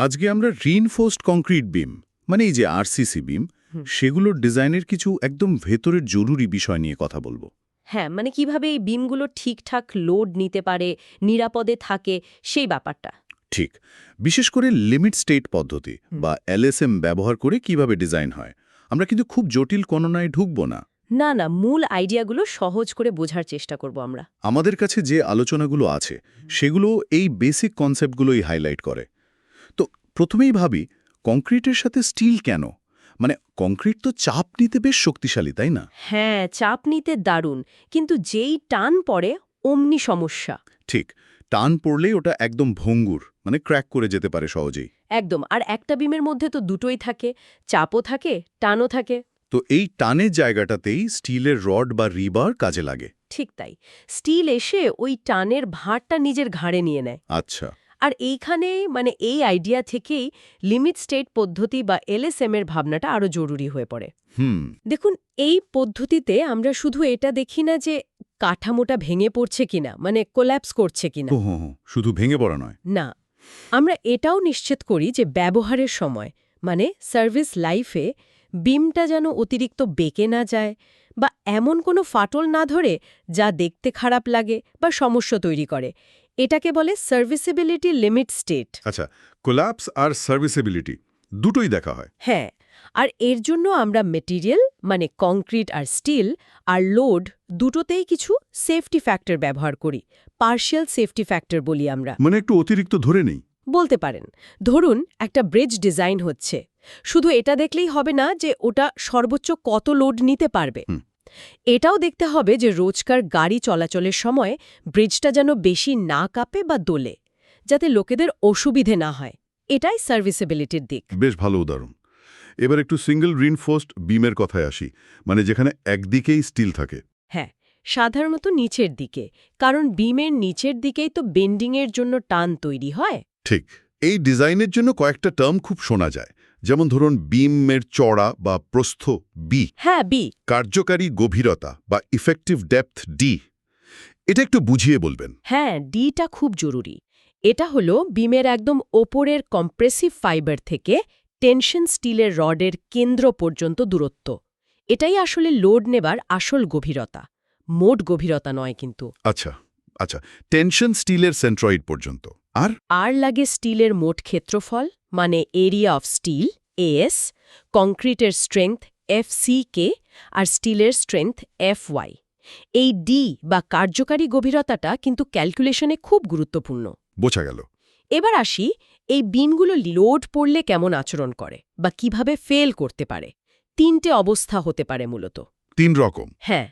আজকে আমরা reinforced concrete বিম মানে এই যে আরসিসি বিম সেগুলোর ডিজাইনের কিছু একদম ভেতরের জরুরি বিষয় নিয়ে কথা বলব। হ্যাঁ মানে কীভাবে এই বিমগুলো ঠিকঠাক লোড নিতে পারে নিরাপদে থাকে সেই ব্যাপারটা। ঠিক। বিশেষ করে লিমিট স্টেট পদ্ধতি বা এলএসএম ব্যবহার করে কীভাবে ডিজাইন হয়। আমরা কিন্তু খুব জটিল গণনায় ঢুকবো না। না না মূল আইডিয়াগুলো সহজ করে বোঝার চেষ্টা করব আমরা। আমাদের কাছে যে আলোচনাগুলো আছে সেগুলো এই বেসিক কনসেপ্টগুলোই হাইলাইট করে। প্রথমেই ভাবি কংক্রিটের সাথে স্টিল কেন? মানে কংক্রিট তো চাপ নিতে বেশ শক্তিশালী তাই না? হ্যাঁ চাপ নিতে দারুণ। কিন্তু যেই টান পড়ে অমনি সমস্যা। ঠিক টান পড়লেই ওটা একদম ভঙ্গুর মানে ক্র্যাক করে যেতে পারে সহজেই। একদম আর একটা বিমের মধ্যে তো দুটোই থাকে চাপও থাকে টানও থাকে। তো এই টানের জায়গাটাতেই স্টিলের রড বা রিবার কাজে লাগে। ঠিক তাই স্টিল এসে ওই টানের ভারটা নিজের ঘাড়ে নিয়ে নেয়। আচ্ছা। আর এইখানে মানে এই আইডিয়া থেকেই লিমিট স্টেট পদ্ধতি বা এলএসএম এর ভাবনাটা আরও জরুরি হয়ে পড়ে। হুম। দেখুন এই পদ্ধতিতে আমরা শুধু এটা দেখি না যে কাঠামোটা ভেঙে পড়ছে কিনা মানে কোল্যাপস করছে কিনা। শুধু ভেঙে পড়া নয়। না আমরা এটাও নিশ্চিত করি যে ব্যবহারের সময় মানে সার্ভিস লাইফে বিমটা যেন অতিরিক্ত বেঁকে না যায় বা এমন কোনো ফাটল না ধরে যা দেখতে খারাপ লাগে বা সমস্যা তৈরি করে। এটাকে বলে সার্ভিসেবিলিটি লিমিট স্টেট। আচ্ছা কোলাপস আর সার্ভিসেবিলিটি দুটোই দেখা হয়। হ্যাঁ আর এর জন্য আমরা মেটেরিয়াল মানে কংক্রিট আর স্টিল আর লোড দুটোতেই কিছু সেফটি ফ্যাক্টর ব্যবহার করি পার্শিয়াল সেফটি ফ্যাক্টর বলি আমরা। মানে একটু অতিরিক্ত ধরে নেই। বলতে পারেন ধরুন একটা ব্রিজ ডিজাইন হচ্ছে শুধু এটা দেখলেই হবে না যে ওটা সর্বোচ্চ কত লোড নিতে পারবে। এটাও দেখতে হবে যে রোজকার গাড়ি চলাচলের সময় ব্রিজটা যেন বেশি না কাঁপে বা দোলে যাতে লোকেদের অসুবিধে না হয়। এটাই সার্ভিসেবিলিটির দিক। বেশ ভালো উদাহরণ। এবার একটু সিঙ্গেল রিনফোর্সড বিমের কথায় আসি মানে যেখানে একদিকেই স্টিল থাকে। হ্যাঁ সাধারণত নিচের দিকে কারণ বিমের নিচের দিকেই তো বেন্ডিংয়ের জন্য টান তৈরি হয়। ঠিক এই ডিজাইনের জন্য কয়েকটা টার্ম খুব শোনা যায়। যেমন ধরুন বিমের চড়া বা প্রস্থ বি হ্যাঁ বি কার্যকারী গভীরতা বা ইফেক্টিভ ডেপথ ডি এটা একটু বুঝিয়ে বলবেন। হ্যাঁ ডিটা খুব জরুরি। এটা হলো বিমের একদম ওপরের কম্প্রেসিভ ফাইবার থেকে টেনশন স্টিলের রডের কেন্দ্র পর্যন্ত দূরত্ব। এটাই আসলে লোড নেবার আসল গভীরতা। মোট গভীরতা নয় কিন্তু। আচ্ছা আচ্ছা টেনশন স্টিলের সেন্ট্রয়েড পর্যন্ত। আর? আর লাগে স্টিলের মোট ক্ষেত্রফল? মানে এরিয়া অফ স্টিল এএস কংক্রিটের স্ট্রেংথ এফ কে আর স্টিলের স্ট্রেংথ এফ ওয়াই এই ডি বা কার্যকারী গভীরতাটা কিন্তু ক্যালকুলেশনে খুব গুরুত্বপূর্ণ। বোঝা গেল। এবার আসি এই বিমগুলো লোড পড়লে কেমন আচরণ করে বা কীভাবে ফেল করতে পারে। তিনটে অবস্থা হতে পারে মূলত। তিন রকম। হ্যাঁ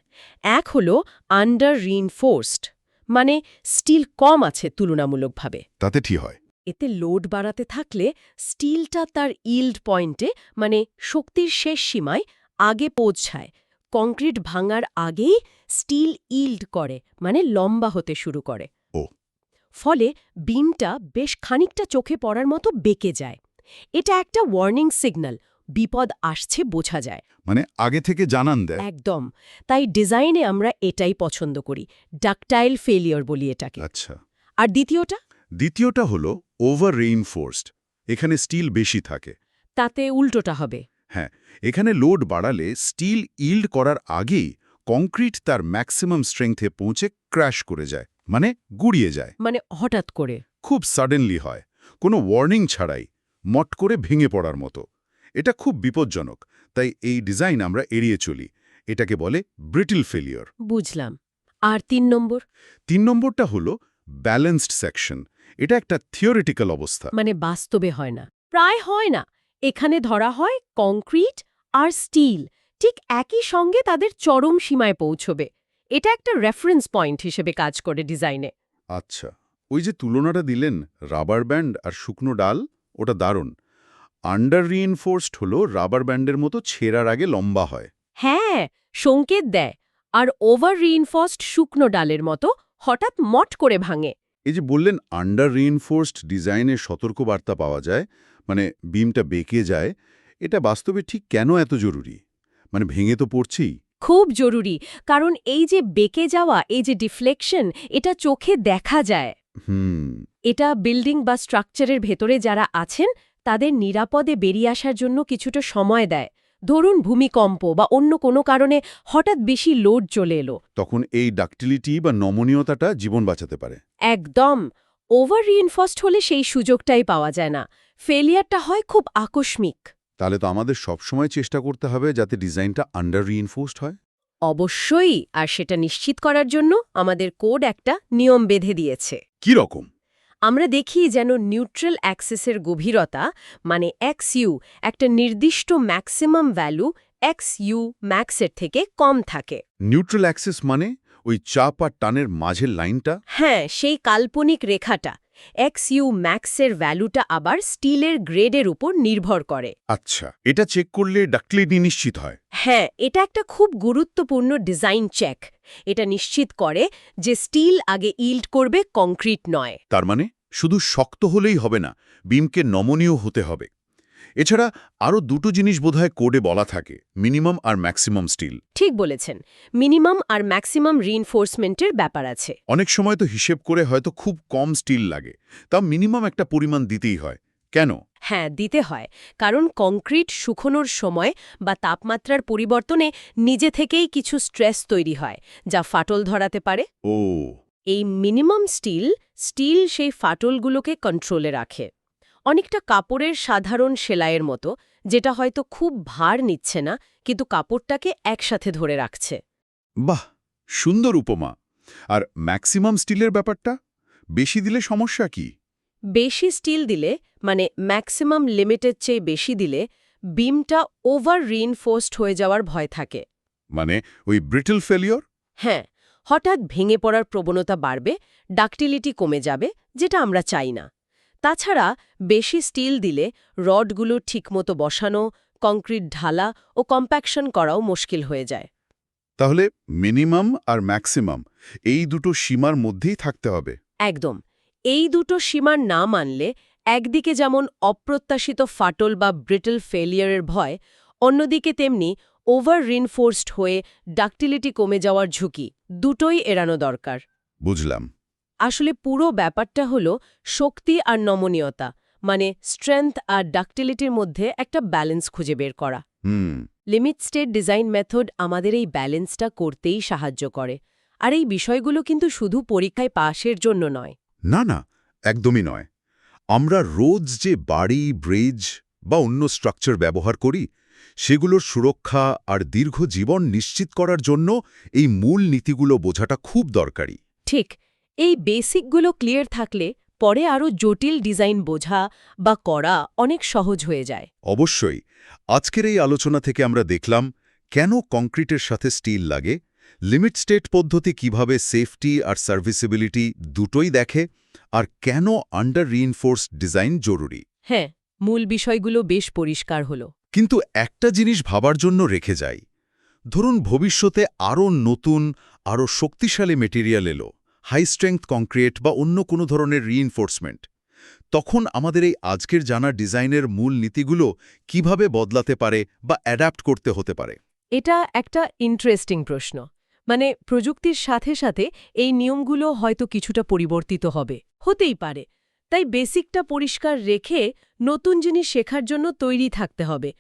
এক হলো আন্ডার রিনফোর্সড মানে স্টিল কম আছে তুলনামূলকভাবে। তাতে ঠিক হয়। এতে লোড বাড়াতে থাকলে স্টিলটা তার ইল্ড পয়েন্টে মানে শক্তির শেষ সীমায় আগে পৌঁছায়। কংক্রিট ভাঙার আগেই স্টিল ইল্ড করে মানে লম্বা হতে শুরু করে। ও। ফলে বিমটা বেশ খানিকটা চোখে পড়ার মতো বেঁকে যায়। এটা একটা ওয়ার্নিং সিগন্যাল বিপদ আসছে বোঝা যায়। মানে আগে থেকে জানান দেয়। একদম। তাই ডিজাইনে আমরা এটাই পছন্দ করি ডাকটাইল ফেলিয়র বলি এটাকে। আচ্ছা। আর দ্বিতীয়টা? দ্বিতীয়টা হলো ওভার রেইনফোর্সড এখানে স্টিল বেশি থাকে। তাতে উল্টোটা হবে। হ্যাঁ এখানে লোড বাড়ালে স্টিল ইল্ড করার আগেই কংক্রিট তার ম্যাক্সিমাম স্ট্রেংথে পৌঁছে ক্র্যাশ করে যায় মানে গুড়িয়ে যায়। মানে হঠাৎ করে। খুব সাডেনলি হয় কোনো ওয়ার্নিং ছাড়াই মট করে ভেঙে পড়ার মতো। এটা খুব বিপজ্জনক তাই এই ডিজাইন আমরা এড়িয়ে চলি। এটাকে বলে ব্রিটিল ফেলিয়র বুঝলাম। আর তিন নম্বর? তিন নম্বরটা হলো ব্যালেন্সড সেকশন এটা একটা থিওরিটিক্যাল অবস্থা। মানে বাস্তবে হয় না। প্রায় হয় না। এখানে ধরা হয় কংক্রিট আর স্টিল ঠিক একই সঙ্গে তাদের চরম সীমায় পৌঁছবে। এটা একটা রেফারেন্স পয়েন্ট হিসেবে কাজ করে ডিজাইনে আচ্ছা ওই যে তুলনাটা দিলেন রাবার ব্যান্ড আর শুকনো ডাল ওটা দারুণ। আন্ডার রিইনফোর্সড হলো রাবার ব্যান্ডের মতো ছেঁড়ার আগে লম্বা হয়। হ্যাঁ সংকেত দেয়। আর ওভার রিইনফোর্সড শুকনো ডালের মতো হঠাৎ মট করে ভাঙে। এই যে বললেন আন্ডার রিইনফোর্সড ডিজাইনের সতর্কবার্তা পাওয়া যায় মানে বিমটা বেঁকে যায় এটা বাস্তবে ঠিক কেন এত জরুরি? মানে ভেঙে তো পড়ছেই। খুব জরুরি কারণ এই যে বেঁকে যাওয়া এই যে ডিফ্লেকশন এটা চোখে দেখা যায়। হুম। এটা বিল্ডিং বা স্ট্রাকচারের ভেতরে যারা আছেন তাদের নিরাপদে বেরিয়ে আসার জন্য কিছুটা সময় দেয়। ধরুন ভূমিকম্প বা অন্য কোনো কারণে হঠাৎ বেশি লোড চলে এলো। তখন এই ডাকটিলিটি বা নমনীয়তাটা জীবন বাঁচাতে পারে। একদম। ওভার রিইনফর্সড হলে সেই সুযোগটাই পাওয়া যায় না। ফেলিয়ারটা হয় খুব আকস্মিক। তাহলে তো আমাদের সবসময় চেষ্টা করতে হবে যাতে ডিজাইনটা আন্ডার রিইনফোর্সড হয়। অবশ্যই। আর সেটা নিশ্চিত করার জন্য আমাদের কোড একটা নিয়ম বেঁধে দিয়েছে। কি রকম আমরা দেখি যেন নিউট্রাল অ্যাক্সেসের গভীরতা মানে এক্স ইউ একটা নির্দিষ্ট ম্যাক্সিমাম ভ্যালু এক্স ইউ ম্যাক্সের থেকে কম থাকে। নিউট্রাল অ্যাক্সেস মানে ওই চাপ আর টানের মাঝের লাইনটা হ্যাঁ সেই কাল্পনিক রেখাটা। এক্স ইউ ম্যাক্সের ভ্যালুটা আবার স্টিলের গ্রেডের উপর নির্ভর করে। আচ্ছা এটা চেক করলে ডাক্টিলিটি নিশ্চিত হয়। হ্যাঁ এটা একটা খুব গুরুত্বপূর্ণ ডিজাইন চেক এটা নিশ্চিত করে যে স্টিল আগে ইল্ড করবে কংক্রিট নয়। তার মানে শুধু শক্ত হলেই হবে না বিমকে নমনীয় হতে হবে। এছাড়া আরও দুটো জিনিস বোধহয় কোডে বলা থাকে মিনিমাম আর ম্যাক্সিমাম স্টিল। ঠিক বলেছেন। মিনিমাম আর ম্যাক্সিমাম রিইনফোর্সমেন্টের ব্যাপার আছে। অনেক সময় তো হিসেব করে হয়তো খুব কম স্টিল লাগে তা মিনিমাম একটা পরিমাণ দিতেই হয়। কেন? হ্যাঁ দিতে হয়। কারণ কংক্রিট শুকোনোর সময় বা তাপমাত্রার পরিবর্তনে নিজে থেকেই কিছু স্ট্রেস তৈরি হয় যা ফাটল ধরাতে পারে। ও। এই মিনিমাম স্টিল স্টিল সেই ফাটলগুলোকে কন্ট্রোলে রাখে। অনেকটা কাপড়ের সাধারণ সেলাইয়ের মতো যেটা হয়তো খুব ভার নিচ্ছে না কিন্তু কাপড়টাকে একসাথে ধরে রাখছে। বাহ! সুন্দর উপমা। আর ম্যাক্সিমাম স্টিলের ব্যাপারটা? বেশি দিলে সমস্যা কি? বেশি স্টিল দিলে মানে ম্যাক্সিমাম লিমিটের চেয়ে বেশি দিলে বিমটা ওভার রিইনফোর্সড হয়ে যাওয়ার ভয় থাকে। মানে ওই ব্রিটল ফেলিওর? হ্যাঁ হঠাৎ ভেঙে পড়ার প্রবণতা বাড়বে ডাকটিলিটি কমে যাবে যেটা আমরা চাই না। তাছাড়া বেশি স্টিল দিলে রডগুলো ঠিকমতো বসানো কংক্রিট ঢালা ও কম্প্যাকশন করাও মুশকিল হয়ে যায়। তাহলে মিনিমাম আর ম্যাক্সিমাম এই দুটো সীমার মধ্যেই থাকতে হবে। একদম। এই দুটো সীমার না মানলে একদিকে যেমন অপ্রত্যাশিত ফাটল বা ব্রিটল ফেলিয়ারের ভয় অন্যদিকে তেমনি ওভার রিনফোর্সড হয়ে ডাকটিলিটি কমে যাওয়ার ঝুঁকি দুটোই এড়ানো দরকার। বুঝলাম। আসলে পুরো ব্যাপারটা হলো শক্তি আর নমনীয়তা মানে স্ট্রেংথ আর ডাকটিলিটির মধ্যে একটা ব্যালেন্স খুঁজে বের করা। হুম। লিমিট স্টেট ডিজাইন মেথড আমাদের এই ব্যালেন্সটা করতেই সাহায্য করে। আর এই বিষয়গুলো কিন্তু শুধু পরীক্ষায় পাশের জন্য নয়। না না একদমই নয়। আমরা রোজ যে বাড়ি ব্রিজ বা অন্য স্ট্রাকচার ব্যবহার করি সেগুলোর সুরক্ষা আর দীর্ঘ জীবন নিশ্চিত করার জন্য এই মূল নীতিগুলো বোঝাটা খুব দরকারি। ঠিক এই বেসিকগুলো ক্লিয়ার থাকলে পরে আরও জটিল ডিজাইন বোঝা বা করা অনেক সহজ হয়ে যায়। অবশ্যই আজকের এই আলোচনা থেকে আমরা দেখলাম কেন কংক্রিটের সাথে স্টিল লাগে লিমিট স্টেট পদ্ধতি কীভাবে সেফটি আর সার্ভিসিবিলিটি দুটোই দেখে আর কেন আন্ডার রিইনফোর্সড ডিজাইন জরুরি। হ্যাঁ মূল বিষয়গুলো বেশ পরিষ্কার হলো। কিন্তু একটা জিনিস ভাবার জন্য রেখে যাই। ধরুন ভবিষ্যতে আরও নতুন আরও শক্তিশালী মেটেরিয়াল এলো। হাই স্ট্রেংথ কংক্রিট বা অন্য কোনো ধরনের রিইনফোর্সমেন্ট তখন আমাদের এই আজকের জানা ডিজাইনের মূল নীতিগুলো কীভাবে বদলাতে পারে বা অ্যাডাপ্ট করতে হতে পারে? এটা একটা ইন্টারেস্টিং প্রশ্ন। মানে প্রযুক্তির সাথে সাথে এই নিয়মগুলো হয়তো কিছুটা পরিবর্তিত হবে। হতেই পারে। তাই বেসিকটা পরিষ্কার রেখে নতুন জিনিস শেখার জন্য তৈরি থাকতে হবে।